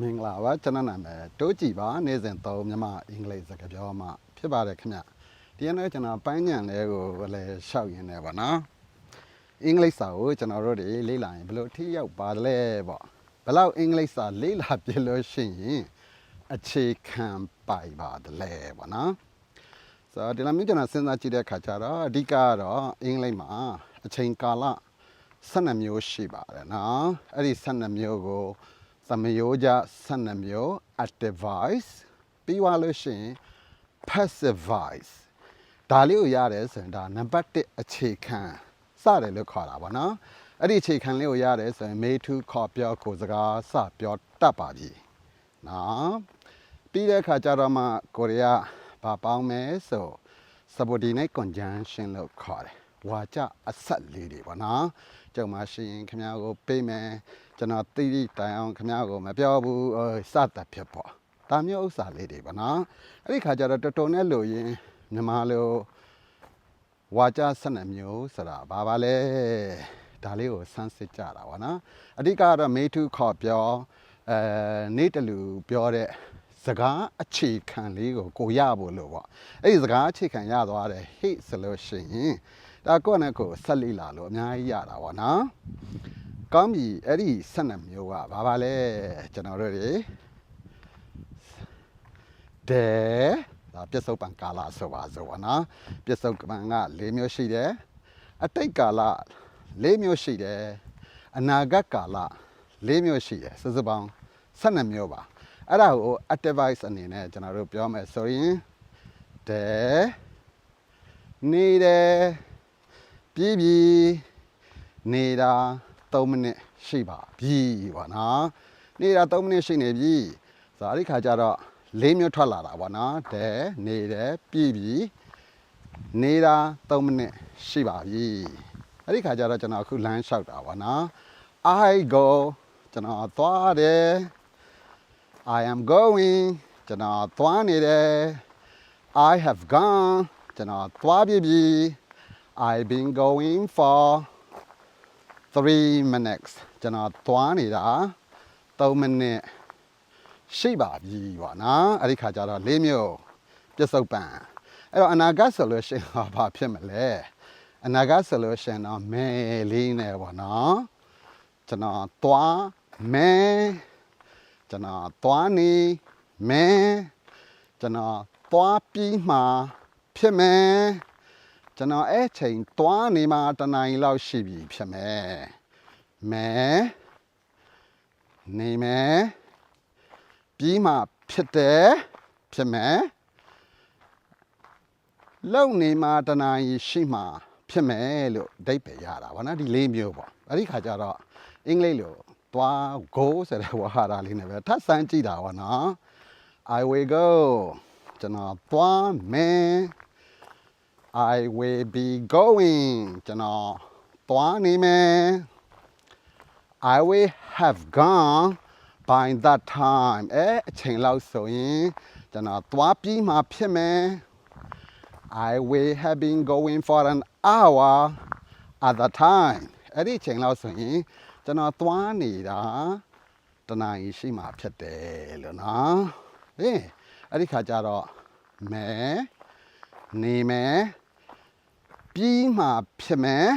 မင်္ဂလာပါကျွန်တော်နာမည်တိုးကြည်ပါနေ့စဉ်သုံးမြန်မာအင်္ဂလိပ်စကားပြောမှဖြစ်ပါတယ်ခင်ဗျဒီကနေ့ကျွန်တော်ပန်းညံလဲကိုလည်းရှောက်ရင်းနေပါနော်အင်္ဂလိပ်စာကိုကျွန်တော်တို့တွေလေ့လာရင်ဘယ်လိုထိရောက်ပါလဲပေါ့ဘယ်လောက်အင်္ဂလိပ်စာလေ့လာပြလို့ရှိရင်အခြေခံပိုင်ပါတယ်လဲပေါ့နော်ဆိုတော့ဒီလိုမျိုးကျွန်တော်စဉ်းစားကြည့်တဲ့အခါကျတော့အဓိကကတော့အင်္ဂလိပ်မှာအချိန်ကာလ12မျိုးရှိပါတယ်နော်အဲ့ဒီ12မျိုးကို သမယိုးကြ12မျိုး active voice ပြီးသွားလို့ရှိရင် passive voice ဒါလေးကိုရတယ်ဆိုရင်ဒါနံပါတ်1အခြေခံစတယ်လို့ခေါ်တာပါနော်အဲ့ဒီအခြေခံလေးကိုရတယ်ဆိုရင် made to ခေါ်ပြောကိုစကားစပြောတတ်ပါပြီနော်ပြီးတဲ့အခါကျတော့မှကိုရီးယားဘာပေါင်းမဲဆို subordinate conjunction လို့ခေါ်တယ်ဝါကြအဆက်လေးတွေပေါ့နော်ကျုံမရှိရင်ခင်ဗျားကိုပေးမယ် ကျွန်တော်တိတိတိုင်အောင်ခင်ဗျားကိုမပြောဘူးဟိုစတတ်ဖြစ်ပေါ့ဒါမျိုးဥစ္စာလေးတွေပေါ့နော်အဲ့ဒီခါကျတော့တော်တော်နဲ့လို့ရင်မြန်မာလိုဝါကြ12မျိုးဆိုတာဘာပါလဲဒါလေးကိုစမ်းစစ်ကြတာပေါ့နော်အဓိကကတော့ made to ခေါ်ပြောအဲနေ့တလူပြောတဲ့စကားအခြေခံလေးကိုကိုရဖို့လို့ပေါ့အဲ့ဒီစကားအခြေခံရသွားတယ် hate ဆိုလို့ရှိရင်ဒါကိုယ့်နဲ့ကိုယ်ဆက်လိလာလို့အများကြီးရတာပေါ့နော် ကောင်းပြီအဲ့ဒီ12မျိုးကဘာပါလဲကျွန်တော်တို့တွေဒဲဒါပြစ္ဆုတ်ပံကာလဆိုပါဆိုပါနော်ပြစ္ဆုတ်ပံက၄မျိုးရှိတယ်အတိတ်ကာလ၄မျိုးရှိတယ်အနာဂတ်ကာလ၄မျိုးရှိတယ်စုစုပေါင်း12မျိုးပါအဲ့ဒါကို advice အနေနဲ့ကျွန်တော်တို့ပြောမယ်ဆိုရင်ဒဲနေတယ်ပြည်ပြည်နေတာ 3မိနစ်ရှိပါပြီပေါ့နော်နေတာ3မိနစ်ရှိနေပြီဆိုတော့အဲ့ဒီခါကျတော့၄မျိုးထွက်လာတာပေါ့နော်ဒဲနေတယ်ပြည်ပြည်နေတာ3မိနစ်ရှိပါပြီအဲ့ဒီခါကျတော့ကျွန်တော်အခုလမ်းလျှောက်တာပေါ့နော် I go ကျွန်တော်သွားတယ် I am going ကျွန်တော်သွားနေတယ် I have gone ကျွန်တော်သွားပြီပြီ I've been going for 3 minutes ကျွန်တော်သွားနေတာ3မိနစ်ရှိပါပြီပေါ့နော်အဲ့ဒီခါကျတော့၄မျိုးပြစ္ဆုတ်ပံအဲ့တော့အနာဂတ်ဆိုလို့ရှိရင်တော့ဘာဖြစ်မလဲအနာဂတ်ဆိုလို့ရှိရင်တော့မဲလေးနဲ့ပေါ့နော်ကျွန်တော်သွားမဲကျွန်တော်သွားနေမဲကျွန်တော်သွားပြီးမှဖြစ်မယ် ကျွန်တော်အဲ့ချိန်သွားနေမှာတစ်နိုင်လောက်ရှိပြီဖြစ်မယ်မဲနေမယ်ပြီးမှဖြစ်တယ်ဖြစ်မယ်လုံနေမှာတစ်နိုင်ရှိမှဖြစ်မယ်လို့အဓိပ္ပာယ်ရတာဗောနော်ဒီလေးမျိုးပေါ့အဲ့ဒီခါကျတော့အင်္ဂလိပ်လိုသွား go ဆိုတဲ့ဝါဟာရလေးနဲ့ပဲထပ်ဆန်းကြည့်တာဗောနော် I will go ကျွန်တော်သွားမယ် I will be going ကျွန်တော်သွားနေမယ် I will have gone by that time အဲအချိန်လောက်ဆိုရင်ကျွန်တော်သွားပြီးမှဖြစ်မယ် I will have been going for an hour at the time အဲ့ဒီအချိန်လောက်ဆိုရင်ကျွန်တော်သွားနေတာတနားရီရှိမှဖြစ်တယ်လို့နော်ဟင်အဲ့ဒီခါကျတော့မဲနေမယ် ပြီးမှဖြစ်မယ်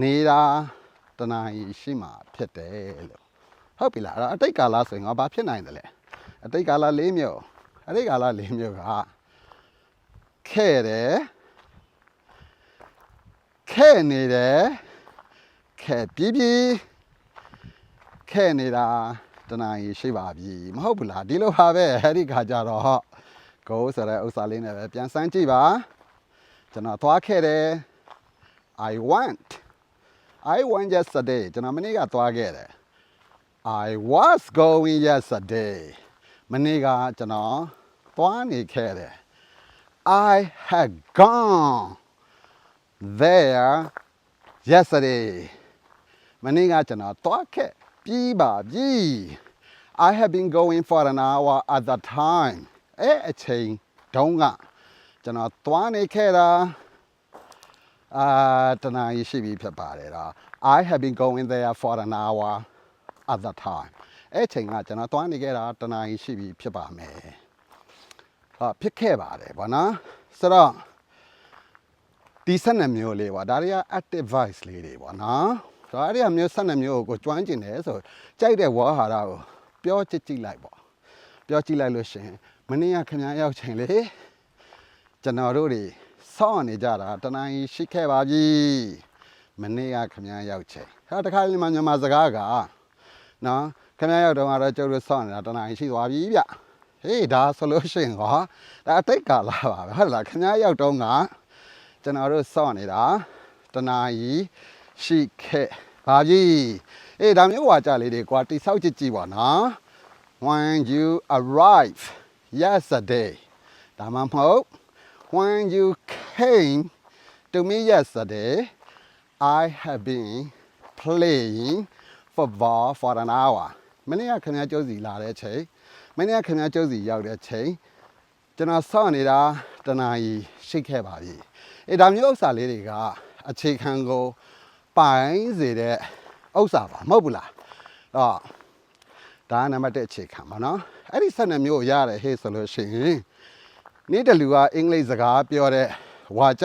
နေတာတနားရီရှိမှဖြစ်တယ်လို့ဟုတ်ပြီလားအဲ့တော့အတိတ်ကာလဆိုရင်ငါဘာဖြစ်နိုင်တယ်လဲအတိတ်ကာလ၄မျိုးအတိတ်ကာလ၄မျိုးကခဲ့တယ်ခဲ့နေတယ်ခဲ့ပြီးပြီးခဲ့နေတာတနားရီရှိပါပြီမဟုတ်ဘူးလားဒီလိုပါပဲအဲ့ဒီခါကျတော့ go ဆိုတဲ့ဥစ္စာလေးနဲ့ပဲပြန်စမ်းကြည့်ပါ ကျွန်တော်သွားခဲ့တယ် I went I went yesterday ကျွန်တော်မနေ့ကသွားခဲ့တယ် I was going yesterday မနေ့ကကျွန်တော်သွားနေခဲ့တယ် I had gone there yesterday မနေ့ကကျွန်တော်သွားခဲ့ပြီးပါပြီ I have been going for an hour at the time အဲ့အချိန်တုန်းက ကျွန်တော်သွားနေခဲ့တာအာတနားရီရှိပြီဖြစ်ပါတယ်တော့ I have been going there for an hour at the time အဲ့ချိန်ကကျွန်တော်သွားနေခဲ့တာတနာရီရှိပြီဖြစ်ပါမယ်ဟာဖြစ်ခဲ့ပါတယ်ဗောနော်ဆိုတော့ဒီဆက်နှစ်မျိုးလေးပေါ့ဒါတွေက active voice လေးတွေပေါ့နော်ဆိုတော့အဲ့ဒီအမျိုးဆက်နှစ်မျိုးကိုကျွမ်းကျင်တယ်ဆိုကြိုက်တဲ့ဝါဟာရကိုပြောကြည့်ကြည့်လိုက်ပေါ့ပြောကြည့်လိုက်လို့ရှရင်မနေ့ကခင်ဗျားရောက်ချိန်လေ ကျွန်တော်တို့တွေစောင့်နေကြတာတနာရီရှိခဲ့ပါပြီမနေ့ကခင်ဗျားရောက်ချိန်ဟာတခါလေမှမြန်မာစကားကနော်ခင်ဗျားရောက်တော့ကတော့ကျုပ်တို့စောင့်နေတာတနာရီရှိသွားပြီဗျဟေးဒါဆိုလို့ရှိရင်ဟောဒါအတိတ်ကာလပါပဲဟုတ်လားခင်ဗျားရောက်တော့ကကျွန်တော်တို့စောင့်နေတာတနာရီရှိခဲ့ပါပြီအေးဒါမျိုးဝါကြလေးတွေကွာတိဆောက်ကြည့်ကြည့်ပါနော် when you arrive yesterday ဒါမှမဟုတ် when you came to me yesterday i have been playing football for an hour မနေ့ကခင်ဗျားကျုပ်စီလာတဲ့ချိန်မနေ့ကခင်ဗျားကျုပ်စီရောက်တဲ့ချိန်ကျွန်တော်စောင့်နေတာတနာရီရှိခဲ့ပါပြီအဲဒါမျိုးဥစ္စာလေးတွေကအခြေခံကိုပိုင်စေတဲ့ဥစ္စာပါမဟုတ်ဘူးလားတော့ဒါကနံပါတ်1အခြေခံပါနော်အဲ့ဒီဆက်နှစ်မျိုးကိုရတယ်ဟေ့ဆိုလို့ရှိရင် နေ့တလူကအင်္ဂလိပ်စကားပြောတဲ့ဝါကြ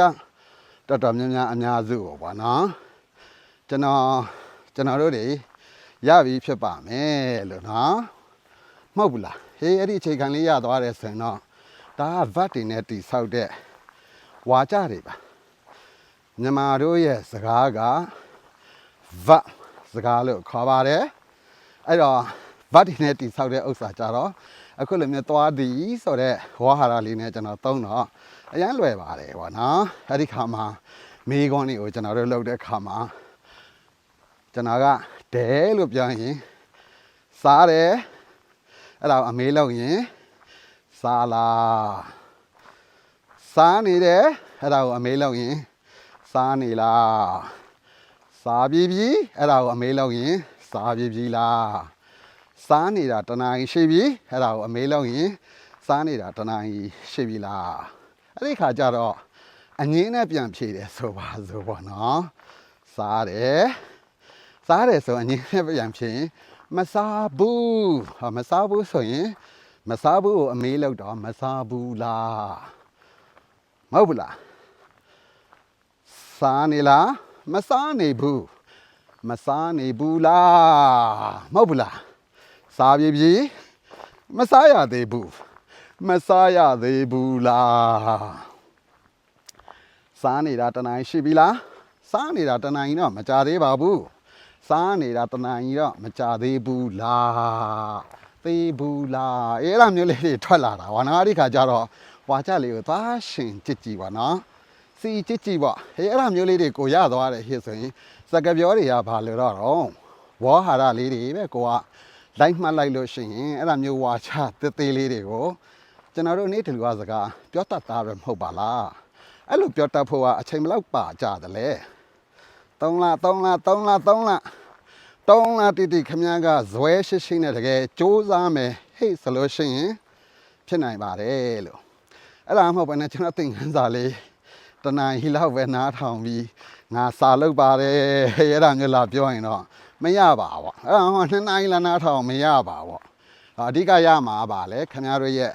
တော်တော်များများအများစုပေါ့ဗောနော်ကျွန်တော်ကျွန်တော်တို့တွေရပြီဖြစ်ပါမယ်လို့နော်မဟုတ်ဘူးလားဟေးအဲ့ဒီအခြေခံလေးရသွားတယ်ဆိုရင်တော့ဒါကဗတ်တွေနဲ့တိဆောက်တဲ့ဝါကြတွေပါမြန်မာတို့ရဲ့စကားကဗတ်စကားလို့ခေါ်ပါတယ်အဲ့တော့ဗတ်တွေနဲ့တိဆောက်တဲ့ဥစ္စာကြတော့ အခုလိုမျိုးသွားသည်ဆိုတဲ့ဝါဟာရလေးနဲ့ကျွန်တော်သုံးတော့အရန်လွယ်ပါတယ်ဗောနော်အဲ့ဒီခါမှာမိကွန်းတွေကိုကျွန်တော်တို့လုပ်တဲ့ခါမှာကျွန်တော်ကဒဲလို့ပြောရင်စားတယ်အဲ့ဒါကိုအမေးလုပ်ရင်စားလားစားနေတယ်အဲ့ဒါကိုအမေးလောက်ရင်စားနေလားစားပြီးပြီအဲ့ဒါကိုအမေးလောက်ရင်စားပြီးပြီလား စားနေတာတနားရှိပြီအဲ့ဒါကိုအမေးလောက်ရင်စားနေတာတနားရှိပြီလားအဲ့ဒီခါကျတော့အငင်းနဲ့ပြန်ဖြေတယ်ဆိုပါဆိုပေါ့နော်စားတယ်စားတယ်ဆိုအငင်းနဲ့ပြန်ဖြေရင်မစားဘူးဟာမစားဘူးဆိုရင်မစားဘူးကိုအမေးလောက်တော့မစားဘူးလားမဟုတ်ဘူးလားစားနေလားမစားနေဘူးမစားနေဘူးလားမဟုတ်ဘူးလား စားပြီပြီမစားရသေးဘူးမစားရသေးဘူးလားစားနေတာတနိုင်ရှိပြီလားစားနေတာတနိုင်တော့မကြသေးပါဘူးစားနေတာတနိုင်တော့မကြသေးဘူးလားသေးဘူးလားအဲ့ဒါမျိုးလေးတွေထွက်လာတာဗောနော်အဲ့ဒီခါကျတော့ဝါကြလေးကိုသွားရှင်ကြည့်ကြည့်ပါနော်စီကြည့်ကြည့်ပေါ့ဟေးအဲ့ဒါမျိုးလေးတွေကိုရသွားတယ်ဟေ့ဆိုရင်စကပြောတွေကဘာလို့တော့တော့ဝေါ်ဟာရလေးတွေပဲကိုက လိုက်မှတ်လိုက်လို့ရှိရင်အဲ့ဒါမျိုးဝါချသေးသေးလေးတွေကိုကျွန်တော်တို့နေ့တလူကစကားပြောတတ်တာပဲမဟုတ်ပါလားအဲ့လိုပြောတတ်ဖို့ကအချိန်မလောက်ပါကြတယ်လေ3လ3လ3လ3လတောင်းလာတိတိခမည်းကဇွဲရှိရှိနဲ့တကယ်စူးစမ်းမယ်ဟိတ်ဆိုလို့ရှိရင်ဖြစ်နိုင်ပါတယ်လို့အဲ့ဒါမှမဟုတ်ဘဲနဲ့ကျွန်တော်သင်ခန်းစာလေးတနင်္ဟီလောက်ပဲနားထောင်ပြီးငါစာလုပ်ပါတယ်အဲ့ဒါမျိုးလာပြောရင်တော့ မရပါဘူးအဲ့ဒါမှနှစ်နိုင်လာနားထောင်မရပါဘူးအဓိကရမှာပါလေခင်ဗျားတို့ရဲ့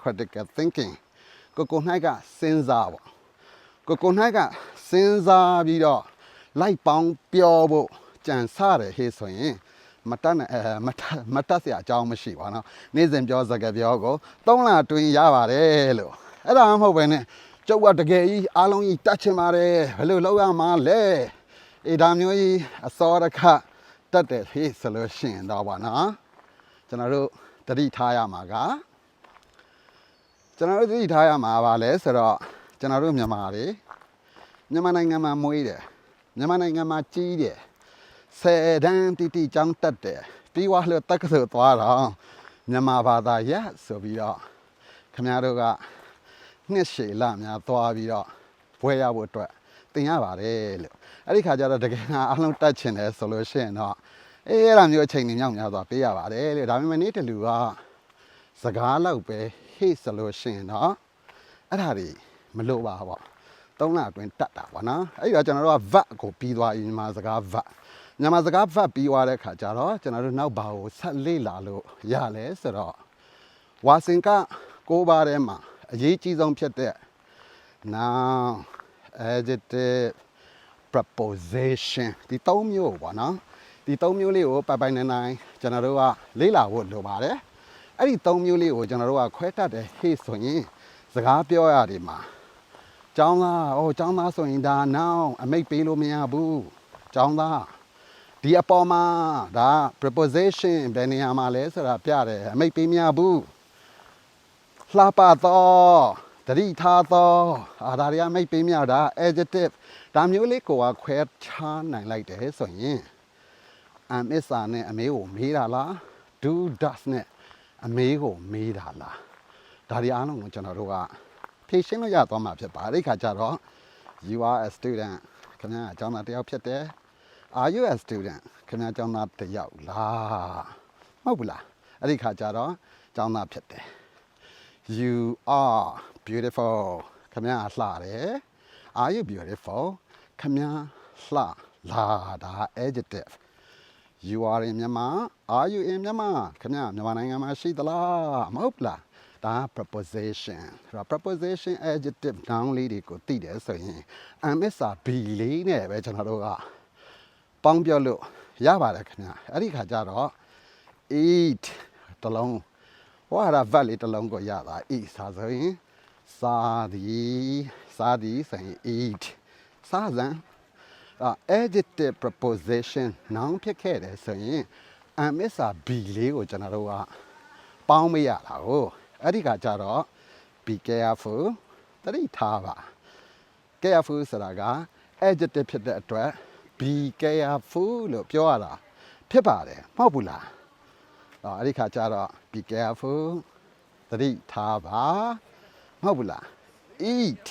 critical thinking ကိုကို၌ကစဉ်းစားပေါ့ကိုကို၌ကစဉ်းစားပြီးတော့လိုက်ပေါင်းပြောဖို့ကြံစတယ်ဟေးဆိုရင်မတတ်နဲ့အဲမတတ်မတတ်เสียအကြောင်းမရှိပါတော့နေ့စဉ်ပြောစကားပြောကို၃လတွင်ရပါတယ်လို့အဲ့ဒါမှမဟုတ်ပဲနဲ့ကျုပ်ကတကယ်ကြီးအားလုံးကြီးတတ်ချင်ပါတယ်ဘယ်လိုလုပ်ရမှာလဲအေးဒါမျိုးကြီးအစောတခ တတ်တယ်ဟေးဆိုလို့ရှိရင်တော့ပါနော်ကျွန်တော်တို့တတိထားရမှာကကျွန်တော်တို့တတိထားရမှာပါလဲဆိုတော့ကျွန်တော်တို့မြန်မာတွေမြန်မာနိုင်ငံမှာမွေးတယ်မြန်မာနိုင်ငံမှာကြီးတယ်ဆယ်တန်းတိတိចောင်းတက်တယ်ပြီးွားလို့တက္ကသိုလ်သွားတော့မြန်မာဘာသာရဆိုပြီးတော့ခင်ဗျားတို့ကနှစ်ရှည်လများသွားပြီးတော့ဘွဲရဖို့အတွက် တင်ရပါတယ်လို့အဲ့ဒီခါကျတော့တကယ်ကအလုံးတက်ချင်တယ်ဆိုလို့ရှိရင်တော့အေးအဲ့ဒါမျိုးအချိန်ကြီးညောင်းများသွားပေးရပါတယ်လို့ဒါပေမဲ့နေ့တလူကစကားလောက်ပဲဟေ့ဆိုလို့ရှိရင်တော့အဲ့ဒါတွေမလို့ပါဘောသုံးလအတွင်းတတ်တာပေါ့နော်အဲ့ဒီတော့ကျွန်တော်တို့က VAT ကိုပြီးသွားပြီမြန်မာစကား VAT မြန်မာစကားဖတ်ပြီးသွားတဲ့ခါကျတော့ကျွန်တော်တို့နောက်ဘာကိုဆက်လေ့လာလို့ရလဲဆိုတော့ဝါစင်ကကိုးပါးထဲမှာအရေးကြီးဆုံးဖြစ်တဲ့ noun adjective preposition ဒီသုံးမျိုးပေါ့နော်ဒီသုံးမျိုးလေးကိုပိုင်ပိုင်နိုင်နိုင်ကျွန်တော်တို့ကလေ့လာဖို့လိုပါတယ်အဲ့ဒီသုံးမျိုးလေးကိုကျွန်တော်တို့ကခွဲတတ်တယ်ဟေ့ဆိုရင်စကားပြောရတယ်မှာကျောင်းသားအိုးကျောင်းသားဆိုရင်ဒါ noun အမိတ်ပေးလို့မရဘူးကျောင်းသားဒီအပေါ်မှာဒါ preposition ဘယ်နေရာမှာလဲဆိုတာပြတယ်အမိတ်ပေးမရဘူးလှပသော တတိထားသောအာဒါတွေကမိတ်ပေးမြတာ adjective ဒါမျိုးလေးကိုကခွဲခြားနိုင်လိုက်တယ်ဆိုရင်အမစ္စာနဲ့အမေကိုမေးတာလား do does နဲ့အမေကိုမေးတာလားဒါတွေအားလုံးကိုကျွန်တော်တို့ကဖြေရှင်းလို့ရသွားမှာဖြစ်ပါအဲ့ဒီခါကျတော့ you are a student ခင်ဗျာအကြောင်းသားတစ်ယောက်ဖြစ်တယ် are you a student ခင်ဗျာအကြောင်းသားတစ်ယောက်လားမဟုတ်ဘူးလားအဲ့ဒီခါကျတော့အကြောင်းသားဖြစ်တယ် You are beautiful ခမရလှတယ် Are you beautiful ခမရလှလာဒါ adjective You are in Myanmar Are you in Myanmar ခမရမြန်မာနိုင်ငံမှာရှိသလားမဟုတ်လားဒါ preposition ဒါ preposition adjective noun လေးတွေကိုသိတယ်ဆိုရင် MSR B လေးနဲ့ပဲကျွန်တော်တို့ကပေါင်းပြောလို့ရပါတယ်ခင်ဗျာအဲ့ဒီခါကျတော့ eat တလုံးဟောရတာဗတ်လေးတစ်လုံးကိုရတာ eat စာဆိုရင် စားသည်စားသည်ဆိုရင် eat စားစံအာ adjective preposition noun ဖြစ်ခဲ့တယ်ဆိုရင် MSR B လေးကိုကျွန်တော်တို့ကပေါင်းမရတာကိုအဲ့ဒီကကြတော့ be careful တတိထားပါ careful ဆိုတာက adjective ဖြစ်တဲ့အတွက် be careful လို့ပြောရတာဖြစ်ပါတယ်မဟုတ်ဘူးလားတော့အဲ့ဒီခါကျတော့ be careful သတိထားပါမ ဟုတ်ဘူးလား eat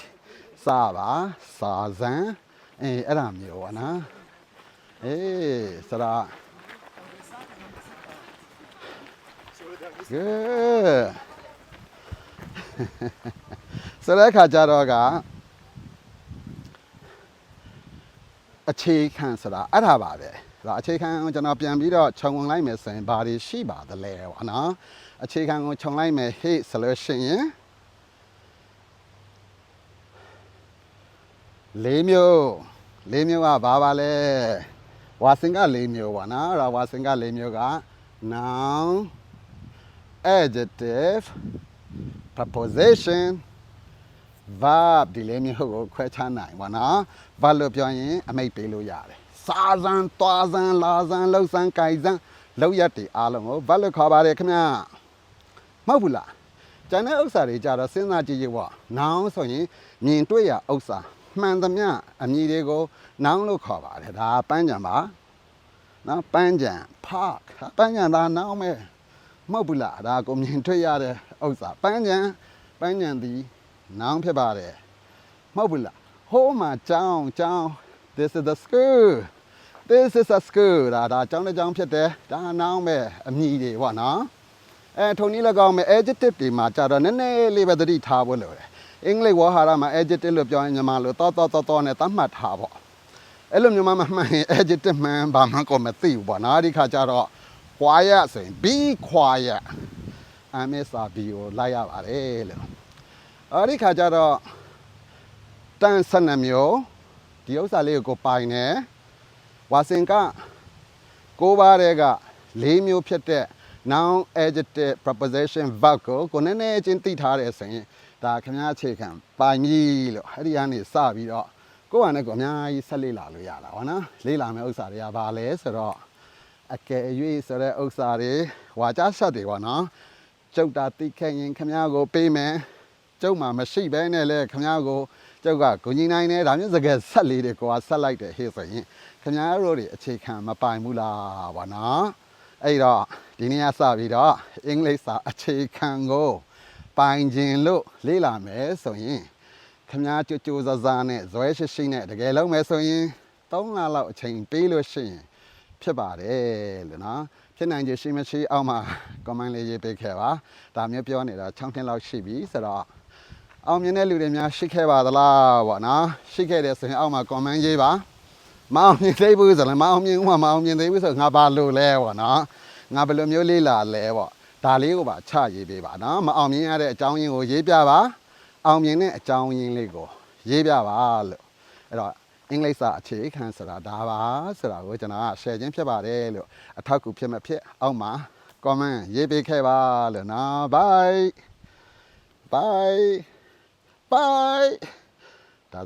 စားပါစားစမ်းအေးအဲ့ဒါမျိုးပါနော်အေးဆိုတော့ good ဆိုတဲ့ခါကျတော့ကအခြေခံဆိုတာအဲ့ဒါပါပဲအဲ့ဒါအခြေခံကိုကျွန်တော်ပြန်ပြီးတော့ခြုံဝင်လိုက်မယ်ဆိုရင်ဘာတွေရှိပါသလဲပေါ့နော်အခြေခံကိုခြုံလိုက်မယ်ဟေ့ဆိုလို့ရှိရင် လေးမျိုးလေးမျိုးကဘာပါလဲဝါစင်ကလေးမျိုးပါနော်အဲ့ဒါဝါစင်ကလေးမျိုးက noun adjective preposition verb ဒီလေးမျိုးကိုခွဲခြားနိုင်ပါနော် verb လို့ပြောရင်အမိတ်ပေးလို့ရတယ်စားစံသွားစံလာစံလှုပ်စံကြိုက်စံလောက်ရက်တွေအားလုံးကို verb လို့ခေါ်ပါတယ်ခင်ဗျာမဟုတ်ဘူးလားကျန်တဲ့ဥစ္စာတွေကြတော့စဉ်းစားကြည့်ရပေါ့နောင်ဆိုရင်မြင်တွေ့ရဥစ္စာ မှန်သမျှအမည်တွေကိုနောင်လို့ခေါ်ပါတယ်ဒါပန်းကြံပါနော်ပန်းကြံ park ပန်းကြံဒါနောင်ပဲမဟုတ်ဘူးလားဒါကိုမြင်တွေ့ရတဲ့ဥစ္စာပန်းကြံပန်းကြံသည်နောင်ဖြစ်ပါတယ်မဟုတ်ဘူးလားဟိုးမှာကျောင်းကျောင်း this is the school this is a school ဒါဒါကျောင်းတစ်ကျောင်းဖြစ်တယ်ဒါနောင်ပဲအမည်တွေပေါ့နော်အဲထုံနည်းလည်းကောင်းမယ် adjective တွေမှာကြာတော့နည်းနည်းလေးပဲသတိထားဖို့လိုတယ် အင်္ဂလိပ်ဝါဟာရမှာ adjective လို့ပြောရင်ညီမလို့တောတောတောတောနဲ့သတ်မှတ်ထားပေါ့အဲ့လိုမျိုးမှမမှန်ရင် adjective မှန်ဘာမှကိုမသိဘူးပေါ့နော်ဒီခါကျတော့ quiet ဆိုရင် be quiet MSR B ကိုလိုက်ရပါတယ်လို့အဲ့ဒီခါကျတော့တန်ဆနမျိုးဒီဥစ္စာလေးကိုကိုပိုင်တယ်ဝါစင်ကကိုးပါးတဲ့က၄မျိုးဖြစ်တဲ့ noun adjective preposition verb ကိုကိုနည်းနည်းချင်းသိထားတယ်ဆိုရင် ဒါခင်ဗျားအခြေခံပိုင်ပြီလို့အဲ့ဒီကနေစပြီးတော့ကိုယ့်ဟာနဲ့ကိုယ်အများကြီးဆက်လေ့လာလို့ရတာဗောနော်လေ့လာမယ့်ဥစ္စာတွေကဘာလဲဆိုတော့အကယ်၍ဆိုတဲ့ဥစ္စာတွေဝါကြဆက်တွေဗောနော်ကျုပ်တာသိခဲ့ရင်ခင်ဗျားကိုပေးမယ်ကျုပ်မှာမရှိဘဲနဲ့လေခင်ဗျားကိုကျုပ်ကဂုဏ်ကြီးနိုင်တယ်ဒါမျိုးစကားဆက်လေးတွေကိုကဆက်လိုက်တယ်ဟေ့ဆိုရင်ခင်ဗျားတို့တွေအခြေခံမပိုင်ဘူးလားဗောနော်အဲ့တော့ဒီနေ့ကစပြီးတော့အင်္ဂလိပ်စာအခြေခံကို ပိုင်ခြင်းလို့လေ့လာမယ်ဆိုရင်ခမားကြိုကြိုးစားစားနဲ့ဇွဲရှိရှိနဲ့တကယ်လုံးမယ်ဆိုရင်3လလောက်အချိန်ပေးလို့ရှိရင်ဖြစ်ပါတယ်လို့နော်ဖြစ်နိုင်ခြေရှိမရှိအောက်မှာ comment လေးရေးပေးခဲ့ပါဒါမျိုးပြောနေတာ6နှစ်လောက်ရှိပြီဆိုတော့အောင်မြင်တဲ့လူတွေများရှိခဲ့ပါသလားပေါ့နော်ရှိခဲ့တယ်ဆိုရင်အောက်မှာ comment ရေးပါမမအောင်မြင်သေးဘူးဆိုလည်းမအောင်မြင်ဘူးမှမအောင်မြင်သေးဘူးဆိုငါဘာလို့လဲပေါ့နော်ငါဘယ်လိုမျိုးလေးလာလဲပေါ့ ဒါလေးကိုပါချရေးပေးပါနော်မအောင်မြင်ရတဲ့အကြောင်းရင်းကိုရေးပြပါအောင်မြင်တဲ့အကြောင်းရင်းလေးကိုရေးပြပါလို့အဲ့တော့အင်္ဂလိပ်စာအခြေခံဆိုတာဒါပါဆိုတာကိုကျွန်တော်က share ခြင်းဖြစ်ပါတယ်လို့အထောက်အကူဖြစ်မဲ့ဖြစ်အောက်မှာ comment ရေးပေးခဲ့ပါလို့နော် bye bye bye